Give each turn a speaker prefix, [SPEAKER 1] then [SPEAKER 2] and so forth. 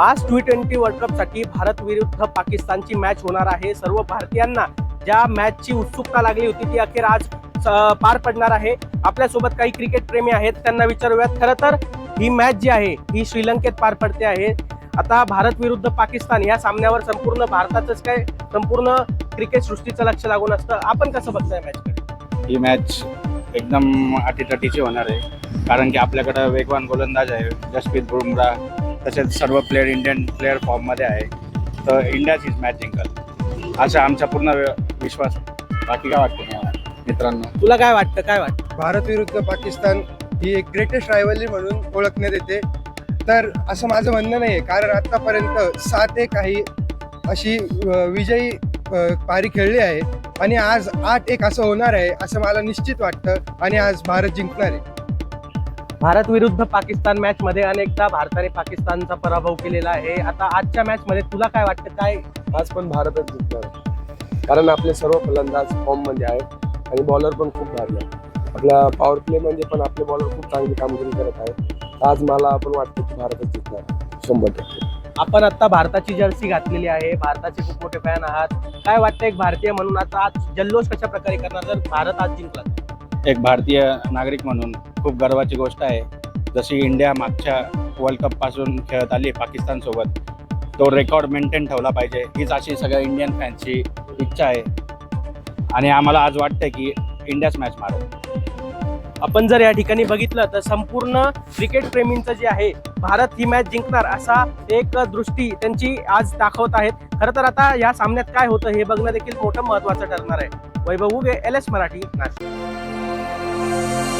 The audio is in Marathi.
[SPEAKER 1] आज टी ट्वेंटी वर्ल्ड कपसाठी भारत विरुद्ध पाकिस्तानची मॅच होणार आहे. सर्व भारतीयांना ज्या मॅचची उत्सुकता लागली होती ती अखेर आज पार पडणार आहे. आपल्यासोबत काही क्रिकेट प्रेमी आहेत त्यांना विचारूयात. खरं तर ही मॅच जी आहे ही श्रीलंकेत पार पडते आहे. आता भारत विरुद्ध पाकिस्तान या सामन्यावर संपूर्ण भारताचंच काय संपूर्ण क्रिकेट सृष्टीचं लक्ष लागून असतं. आपण कसं बघताय मॅच
[SPEAKER 2] ही मॅच एकदम अटीतटीची होणार आहे. कारण की आपल्याकडं वेगवान गोलंदाज आहे जसप्रीत बुमराह तसेच सर्व प्लेअर इंडियन प्लेअर फॉर्ममध्ये आहे. तर इंडियाच हीच मॅच जिंकल. असा आमचा पूर्ण विश्वास. बाकी काय वाटतं तुम्हाला मित्रांनो?
[SPEAKER 1] तुला काय वाटतं? काय वाटतं?
[SPEAKER 3] भारत विरुद्ध पाकिस्तान ही एक ग्रेटेस्ट रायवली म्हणून ओळखण्यात येते. तर असं माझं म्हणणं नाही आहे कारण आत्तापर्यंत सात एक काही अशी अ, विजयी अ, पारी खेळली आहे. आणि आज आठ एक असं होणार आहे असं मला निश्चित वाटतं. आणि आज भारत जिंकणार आहे.
[SPEAKER 1] भारत विरुद्ध पाकिस्तान मॅच मध्ये अनेकदा भारताने पाकिस्तानचा पराभव केलेला आहे. आता आजच्या मॅच मध्ये तुला काय वाटतं? काय?
[SPEAKER 4] आज पण भारतच जिंकणार कारण आपले सर्व फलंदाज फॉर्ममध्ये आहेत आणि बॉलर पण खूप भारी आहे आपल्या पॉवर प्ले मध्ये पण आपले बॉलर खूप चांगली कामगिरी करत आहेत. आज मला पण वाटतं की भारतच जिंकणार शंभर टक्के.
[SPEAKER 1] आपण आता भारताची जर्सी घातलेली आहे. भारताचे खूप मोठे फॅन आहात. काय वाटतं एक भारतीय म्हणून आता आज जल्लोष कशा प्रकारे करणार? जर भारत आज जिंकला
[SPEAKER 2] एक भारतीय नागरिक म्हणून खूप गर्वाची गोष्ट आहे. जशी इंडिया मागच्या वर्ल्ड कपपासून खेळत आली पाकिस्तानसोबत तो रेकॉर्ड मेंटेन ठेवला पाहिजे हीच अशी सगळ्या इंडियन फॅन्सची इच्छा आहे. आणि आम्हाला आज वाटतं की इंडियाच मॅच मारेल.
[SPEAKER 1] आपण जर या ठिकाणी बघितलं तर संपूर्ण क्रिकेट प्रेमींचं जे आहे भारत ही मॅच जिंकणार असा एक दृष्टी त्यांची आज दाखवत आहेत. खरं तर आता या सामन्यात काय होतं हे बघणं देखील मोठं महत्वाचं ठरणार आहे. Vaibhav Uge L S Marathi Nashik. Bye.